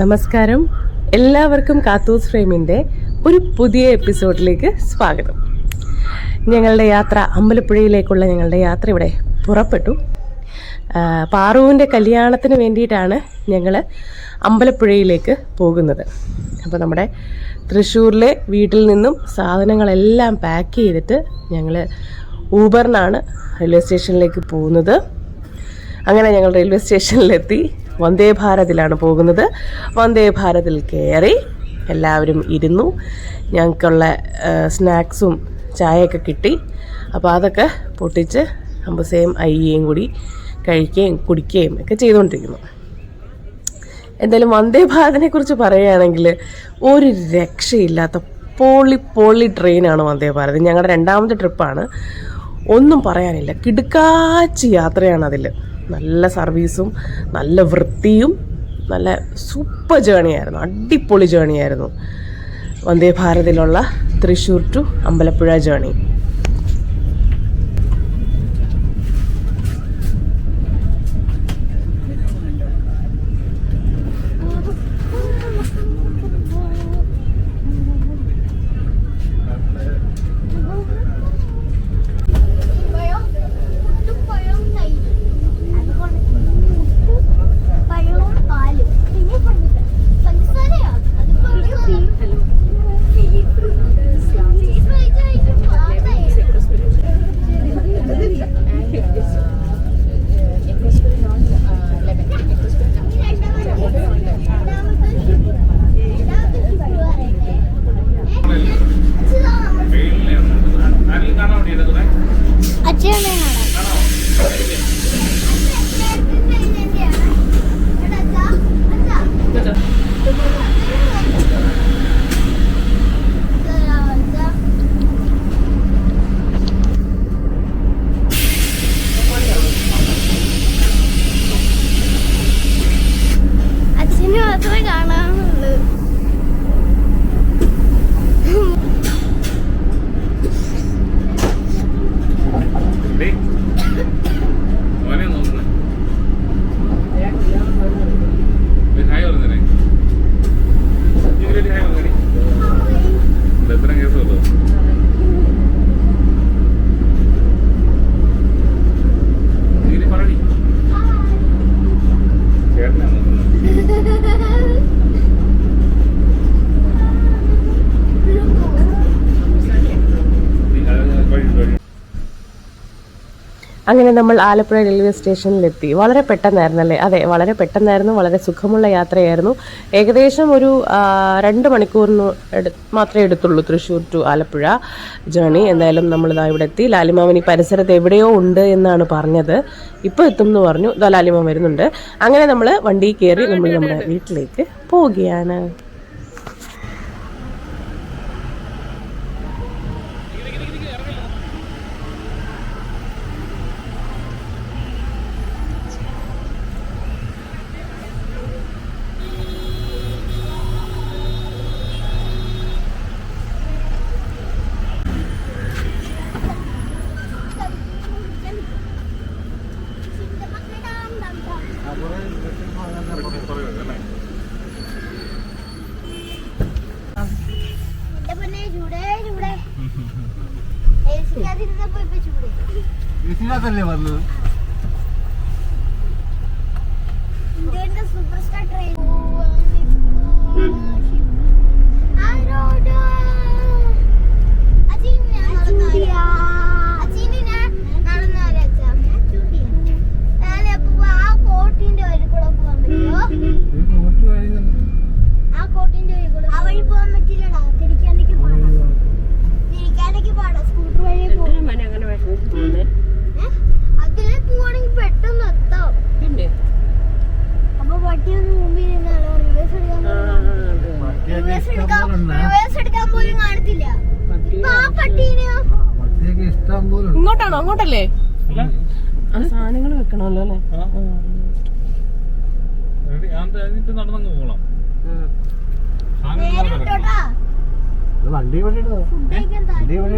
നമസ്കാരം. എല്ലാവർക്കും കാത്തൂസ് ഫ്രെയിമിന്റെ ഒരു പുതിയ എപ്പിസോഡിലേക്ക് സ്വാഗതം. ഞങ്ങളുടെ യാത്ര അമ്പലപ്പുഴയിലേക്കുള്ള ഞങ്ങളുടെ യാത്ര ഇവിടെ പുറപ്പെട്ടു. പാറുവിന്റെ കല്യാണത്തിന് വേണ്ടിയിട്ടാണ് ഞങ്ങൾ അമ്പലപ്പുഴയിലേക്ക് പോകുന്നത്. അപ്പോൾ നമ്മുടെ തൃശ്ശൂരിലെ വീട്ടിൽ നിന്നും സാധനങ്ങളെല്ലാം പാക്ക് ചെയ്തിട്ട് ഞങ്ങൾ ഊബറിനാണ് റെയിൽവേ സ്റ്റേഷനിലേക്ക് പോകുന്നത്. അങ്ങനെ ഞങ്ങൾ റെയിൽവേ സ്റ്റേഷനിലെത്തി. വന്ദേ ഭാരതിലാണ് പോകുന്നത്. വന്ദേ ഭാരതിൽ കയറി എല്ലാവരും ഇരുന്നു. ഞങ്ങൾക്കുള്ള സ്നാക്സും ചായയൊക്കെ കിട്ടി. അപ്പോൾ അതൊക്കെ പൊട്ടിച്ച് അമ്പസയും അയ്യയും കൂടി കഴിക്കുകയും കുടിക്കുകയും ഒക്കെ ചെയ്തുകൊണ്ടിരിക്കുന്നു. എന്തായാലും വന്ദേ ഭാരതിനെ കുറിച്ച് പറയുകയാണെങ്കിൽ ഒരു രക്ഷയില്ലാത്ത പോളി പോളി ട്രെയിനാണ് വന്ദേ ഭാരത്. ഞങ്ങളുടെ രണ്ടാമത്തെ ട്രിപ്പാണ്. ഒന്നും പറയാനില്ല. കിടുക്കാച്ചി യാത്രയാണ് അതിൽ നല്ല സർവീസും നല്ല വൃത്തിയും നല്ല സൂപ്പർ ജേണിയായിരുന്നു അടിപൊളി ജേണിയായിരുന്നു വന്ദേ ഭാരതിലുള്ള തൃശ്ശൂർ ടു അമ്പലപ്പുഴ ജേണി പഴം പുട്ടും പഴവും തൈരും അതുകൊണ്ട് പഴവും പാലും പിന്നെ പഞ്ചസാര പഞ്ചസാരയാ അത് അച്ഛനെ അച്ഛന് മാത്രമേ കാണാനുള്ളൂ ഡേയ്, മോനെ നോക്കുന്നെ. ഒരു ഹായ് പറഞ്ഞേരെ. നീ ഒരു ഹായ് പറഞ്ഞേടി. ഇത് എത്ര കേസ് ഉള്ളൂ? നീ ഇനി പറടി. ചേട്ടനാ നോക്കുന്നത്. നീ അത് വഴി വഴി അങ്ങനെ നമ്മൾ ആലപ്പുഴ റെയിൽവേ സ്റ്റേഷനിലെത്തി വളരെ പെട്ടെന്നായിരുന്നല്ലേ? അതെ വളരെ പെട്ടെന്നായിരുന്നു. വളരെ സുഖമുള്ള യാത്രയായിരുന്നു. ഏകദേശം ഒരു രണ്ട് മണിക്കൂറിന് മാത്രമേ എടുത്തുള്ളൂ തൃശ്ശൂർ ടു ആലപ്പുഴ ജേണി എന്തായാലും നമ്മൾ നമ്മളിതാ ഇവിടെ എത്തി ലാലിമാമൻ ഈ പരിസരത്ത് എവിടെയോ ഉണ്ട് എന്നാണ് പറഞ്ഞത്. ഇപ്പോൾ എത്തും എന്ന് പറഞ്ഞു. ഇതാ ലാലിമാൻ വരുന്നുണ്ട്. അങ്ങനെ നമ്മൾ വണ്ടി കയറി നമ്മൾ നമ്മുടെ വീട്ടിലേക്ക് പോവുകയാണ്. ഇതിനകത്തല്ലേ വന്നത്? സൂപ്പർ സ്റ്റാർ ട്രെയിൻ ആ വഴി പോകാൻ പറ്റുമോ? ആ കോട്ടിന്റെ വഴി കൂടെ ആ വഴി പോകാൻ പറ്റില്ലടാ തിരിക്കാണ്ടേക്ക് പാടാം തിരിക്കാണ്ടേക്ക് അതിലെ പോവാണെങ്കിൽ പെട്ടെന്ന് എത്താം. അപ്പൊ വട്ടി ഒന്ന് മുമ്പിൽ നിന്നാലോ റിവേഴ്സ് എടുക്കാൻ റിവേഴ്സ് എടുക്കാൻ റിവേഴ്സ് എടുക്കാൻ പോലും കാണത്തില്ല. ഇപ്പൊ ആ പട്ടീനെയോ ഇഷ്ടം പോലെ ഇങ്ങോട്ടാണോ? അങ്ങോട്ടല്ലേ? ആ സാധനങ്ങൾ വെക്കണമല്ലോ അല്ലേ? നടന്നങ്ങ് പോകണം. വണ്ടി വഴി വണ്ടി വഴി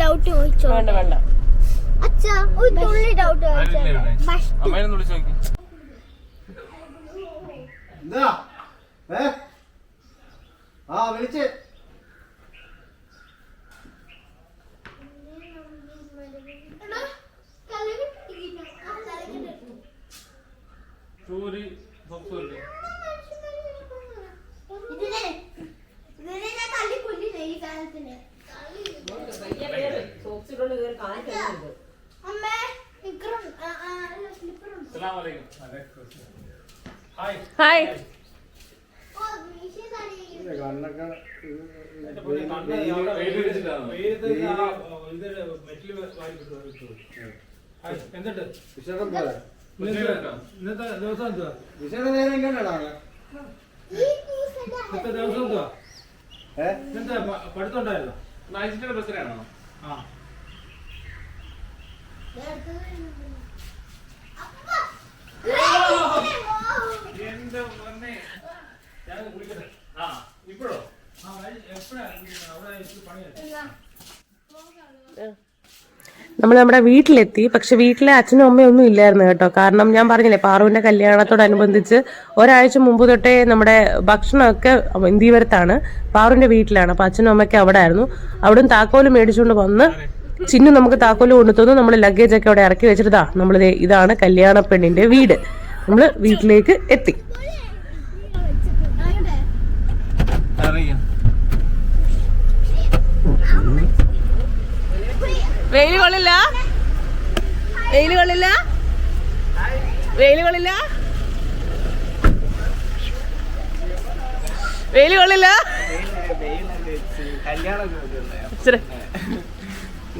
ഡൗട്ട് ചോദിച്ചോ വേണ്ട വേണ്ട. അച്ഛാ ഒരു തുള്ളി ഡൗട്ട് ചോദിച്ചോ എന്താ? ഏ? ആ വിളിച്ച്. ചൂരി കാലത്തിന് അമ്മേ സ്ലിപ്പർ സ്ലിപ്പറും അസ്സലാമു അലൈക്കും. ഹായ്. ഹായ്? ഇന്നത്തെ ദിവസം എന്തുവാ ഇന്നത്തെ എന്തുവാ ഇന്നത്തെ പഠിത്തം ഉണ്ടായിരുന്നോ ആണോ ആ എന്റെ പൊന്നേ. ഞാൻ കുളിക്കട്ടെ ആ ഇപ്പോഴോ ആ എപ്പോഴാ അവിടെ ഇച്ചിരി പണിയാ നമ്മൾ നമ്മുടെ വീട്ടിലെത്തി. പക്ഷെ വീട്ടിലെ അച്ഛനും അമ്മയും ഒന്നും ഇല്ലായിരുന്നു കേട്ടോ. കാരണം ഞാൻ പറഞ്ഞില്ലേ പാറുവിന്റെ കല്യാണത്തോടനുബന്ധിച്ച് ഒരാഴ്ച മുമ്പ് തൊട്ടേ നമ്മുടെ ഭക്ഷണമൊക്കെ ഇന്ത്യവരത്താണ് പാറുവിന്റെ വീട്ടിലാണ്. അപ്പൊ അച്ഛനും അമ്മയ്ക്ക് അവിടെ ആയിരുന്നു അവിടുന്ന് താക്കോൽ മേടിച്ചുകൊണ്ട് വന്ന് ചിന്നു നമുക്ക് താക്കോൽ കൊണ്ടുതന്നു നമ്മൾ ലഗേജ് ഒക്കെ അവിടെ ഇറക്കി വെച്ചിട്ടാ നമ്മൾ ഇതാണ് കല്യാണ പെണ്ണിന്റെ വീട്. നമ്മൾ വീട്ടിലേക്ക് എത്തി. വെയിൽ കൊള്ളില്ല? വെയിൽ കൊള്ളില്ല? വെയിൽ കൊള്ളില്ല? വെയിൽ കൊള്ളില്ല? ഇച്ചിരി.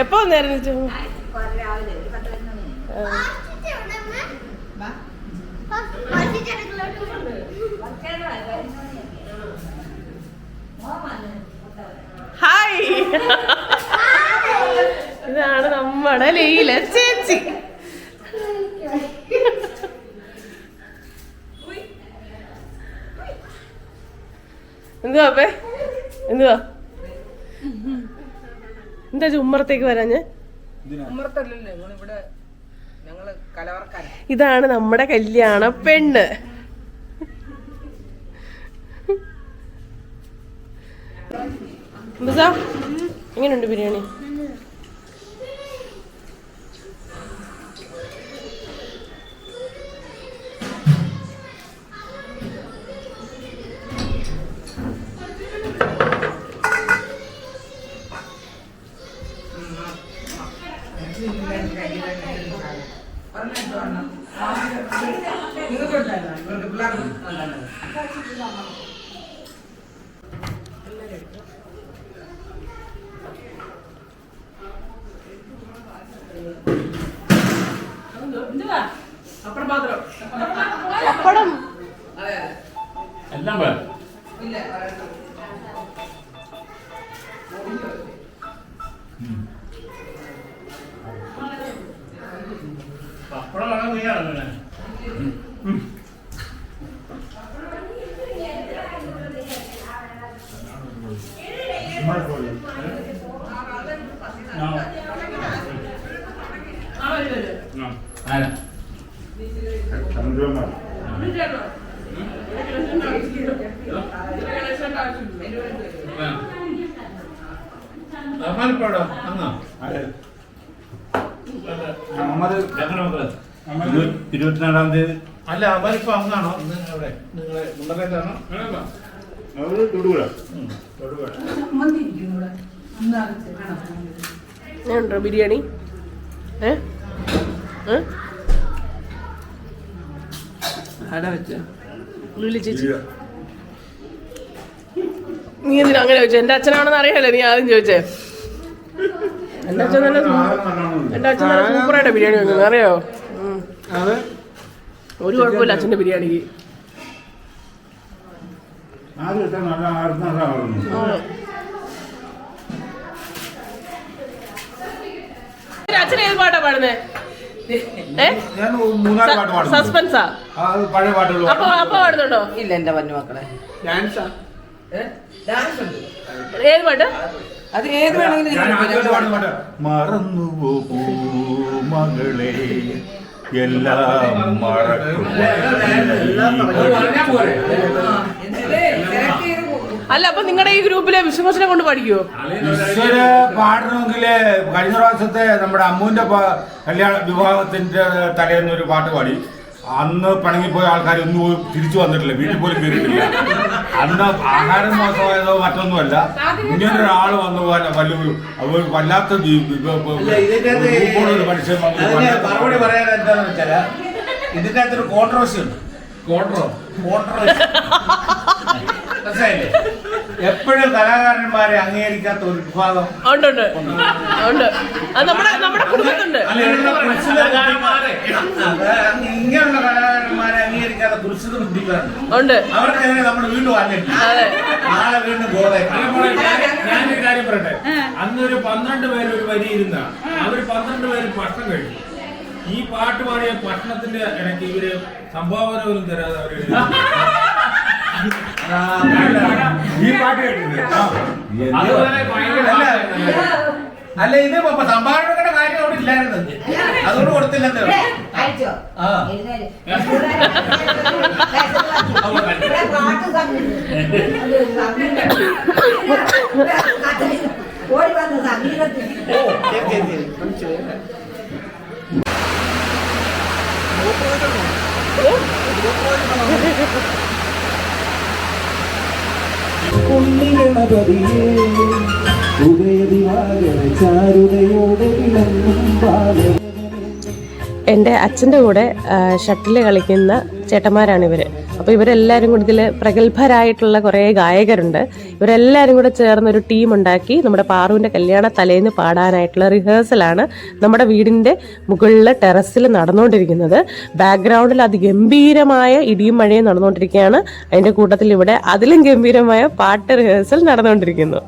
എപ്പോ വന്നായിരുന്നു ഹായ്. ഇതാണ് നമ്മുടെ ലീല ചേച്ചി. എന്തുവാ അപ്പേ? എന്തുവാ? എന്താ ഉമ്മറത്തേക്ക് വരാഞ്ഞ്? ഉമ്മറത്തല്ലല്ലോ ഇവിടെ ഞങ്ങൾ കലവർക്കാൻ ഇതാണ് നമ്മുടെ കല്യാണ പെണ്ണ്. എങ്ങനെയുണ്ട് ബിരിയാണി? ആരാ? അന്നോ ഇരുപത്തിനാലാം തീയതി. അല്ല അവരിപ്പോ അന്നാണോ ഇന്ന് അവിടെ നിങ്ങളെ മുണ്ടക്കാണോ തൊടുപുഴ. ബിരിയാണി ഏ ഏ? ആടാ വെച്ച ലുലി ചേച്ചി. നീ എന്തിനാ അങ്ങനെ ചോദിച്ചു? എന്റെ അച്ഛനാണെന്ന് അറിയാലോ നീ ആദ്യം ചോദിച്ചേ. എന്റെ അച്ഛൻ നല്ല എന്റെ അച്ഛൻ നല്ല സൂപ്പറായിട്ട് ബിരിയാണി വെക്കുന്നത് അറിയോ? അത്? ഒരു കുഴപ്പമില്ല അച്ഛന്റെ ബിരിയാണിക്ക് അച്ഛനേത് അച്ഛൻ ഏത് പാട്ടാ പാടുന്നേ? സസ്പെൻസാ അപ്പൊ അപ്പൊ പാടുന്നുണ്ടോ ഇല്ല എന്റെ പഞ്ഞു മക്കളെ ഡാൻസാ ഏ? ഡാൻസ് ഉണ്ട് ഏത് പാട്ട് അത് ഏത് വേണമെങ്കിലും മറന്നു പോകൂ മകളെ എല്ലാം മറക്കും അല്ല അപ്പൊ നിങ്ങളുടെ ഈ ഗ്രൂപ്പിലെ വിശ്വസിനെ കൊണ്ട് പഠിക്കുവോ? ഈശ്വര പാടണമെങ്കിൽ കഴിഞ്ഞ പ്രാവശ്യത്തെ നമ്മുടെ അമ്മുവിന്റെ പ- കല്യാണ വിവാഹത്തിന്റെ തലേന്ന് ഒരു പാട്ട് പാടി. അന്ന് പിണങ്ങിപ്പോയ ആൾക്കാർ ഒന്നും പോയി തിരിച്ചു വന്നിട്ടില്ല വീട്ടിൽ പോലും കയറിയിട്ടില്ല അന്ന് ആഹാരം മോശമായതോ മറ്റൊന്നുമല്ല ഇങ്ങനൊരാൾ വന്നു പോലെ വലിയൊരു അവർ വല്ലാത്ത ജീ- ഇപ്പൊ- ഇപ്പൊ- അല്ല, ഇതിന്റെ അകത്ത് ഒരു മനുഷ്യൻ വന്നു അതിന് വല്ലാത്ത മറുപടി പറയാൻ എന്താന്ന് വെച്ചാൽ ഇതിന്റെ അകത്തൊരു കോൺട്രവേഴ്സി ഉണ്ട്. കോൺട്രോ കോൺട്രവേഴ്സി മനസ്സിലായില്ലേ? എപ്പോഴും കലാകാരന്മാരെ അംഗീകരിക്കാത്ത ഒരു വിഭാഗം ഉണ്ട് ഉണ്ട്. ഉണ്ട്. അത് നമ്മുടെ നമ്മുടെ കുടുംബത്തുണ്ട് അല്ല, ഇവിടെ കുരിശിത കലാകാരന്മാരെ അത് ഇങ്ങനെയുള്ള കലാകാരന്മാരെ അംഗീകരിക്കാത്ത കുറിച്ചത് ബുദ്ധിക്കാരുണ്ട് ഉണ്ട്. അവർക്കെതിരെ നമ്മൾ വീണ്ടും അതെ. നാളെ വീണ്ടും ഞാൻ- ഞാനൊരു കാര്യം പറയട്ടെ? അന്ന് ഒരു പന്ത്രണ്ട് പേര് ഒരു വരി ഇരുന്ന. അവർ പന്ത്രണ്ട് പേര് ഭക്ഷണം കഴിച്ചു ഈ പാട്ട് പാടിയ ഭക്ഷണത്തിന്റെ ഇടയ്ക്ക് ഇവർ സംഭാവന പോലും തരാതെ അവർ ഈ പാട്ട് ഭയങ്കര അല്ല, ഇത് സംഭാവനയുടെ കാര്യം അവിടെ ഇല്ലായിരുന്നു അതുകൊണ്ട് കൊടുത്തില്ലെന്നേ. ഓടി വന്ന സംഗീതത്തിൽ ചാരുതയോടെ എന്റെ അച്ഛന്റെ കൂടെ ഷട്ടിൽ കളിക്കുന്ന ചേട്ടന്മാരാണ് ഇവർ അപ്പോൾ ഇവരെല്ലാവരും കൂടി ഇതിൽ പ്രഗത്ഭരായിട്ടുള്ള കുറേ ഗായകരുണ്ട്. ഇവരെല്ലാവരും കൂടെ ചേർന്ന് ഒരു ടീം ഉണ്ടാക്കി നമ്മുടെ പാറുവിന്റെ കല്യാണ തലേന്ന് പാടാനായിട്ടുള്ള റിഹേഴ്സലാണ് നമ്മുടെ വീടിന്റെ മുകളിലെ ടെറസിൽ നടന്നുകൊണ്ടിരിക്കുന്നത് ബാക്ക്ഗ്രൗണ്ടിൽ അതിഗംഭീരമായ ഇടിയും മഴയും നടന്നുകൊണ്ടിരിക്കുകയാണ് അതിന്റെ കൂട്ടത്തിൽ ഇവിടെ അതിലും ഗംഭീരമായ പാട്ട് റിഹേഴ്സൽ നടന്നുകൊണ്ടിരിക്കുന്നു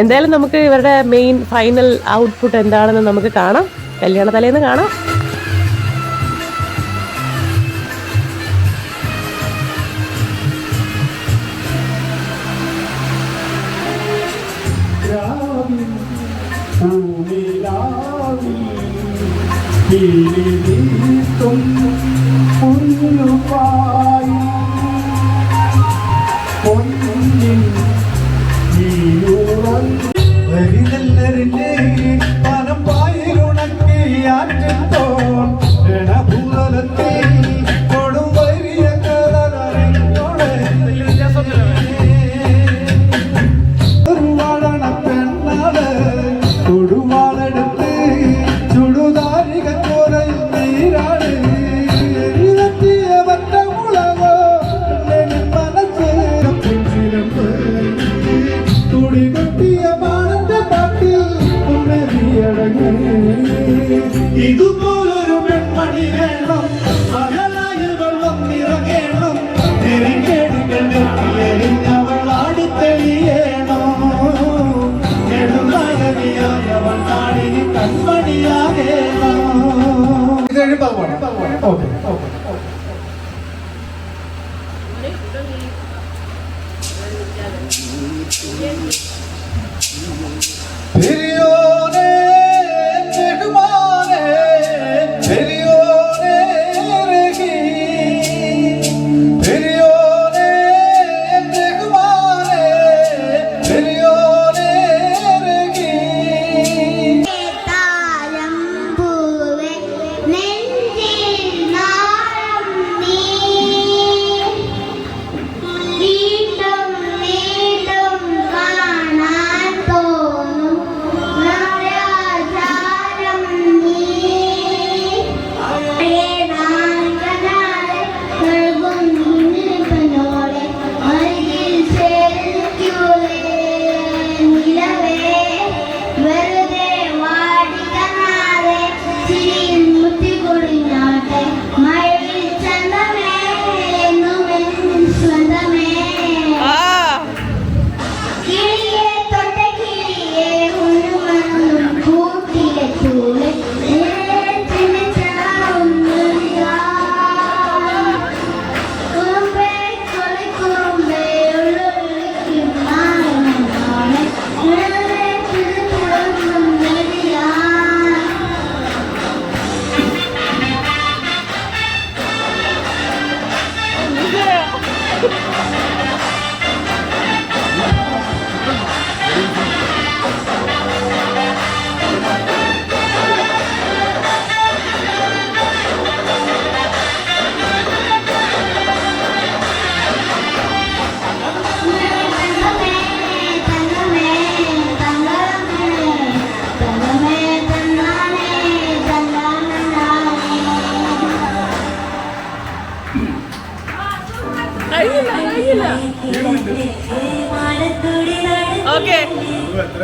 എന്തായാലും നമുക്ക് ഇവരുടെ മെയിൻ ഫൈനൽ ഔട്ട്പുട്ട് എന്താണെന്ന് നമുക്ക് കാണാം. കല്യാണ തലേന്ന് കാണാം. കിളിനീർത്തും പുല്ലുപായി പൊന്നിൻ നീയുറങ്ങി വരിനെല്ലരിന്റെ മനം പായിലുണക്കി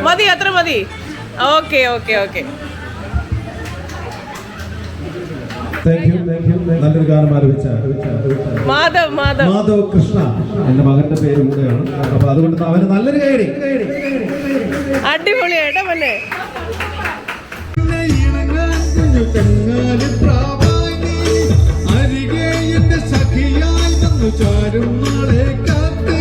മതി അത്ര മതി. Okay okay okay. നല്ലൊരു ഗാനം ആരംഭിച്ച മാധവ് മാധവ്. മാധവ് കൃഷ്ണ. എന്റെ മകന്റെ പേര് കൂടെയാണ് അപ്പൊ അതുകൊണ്ട് അവന് നല്ലൊരു കയറി അടിപൊളിയായിട്ട് മല്ലേ അരികെ എന്റെ സഖിയായി വന്നു ചാരും നാളെ കാത്ത്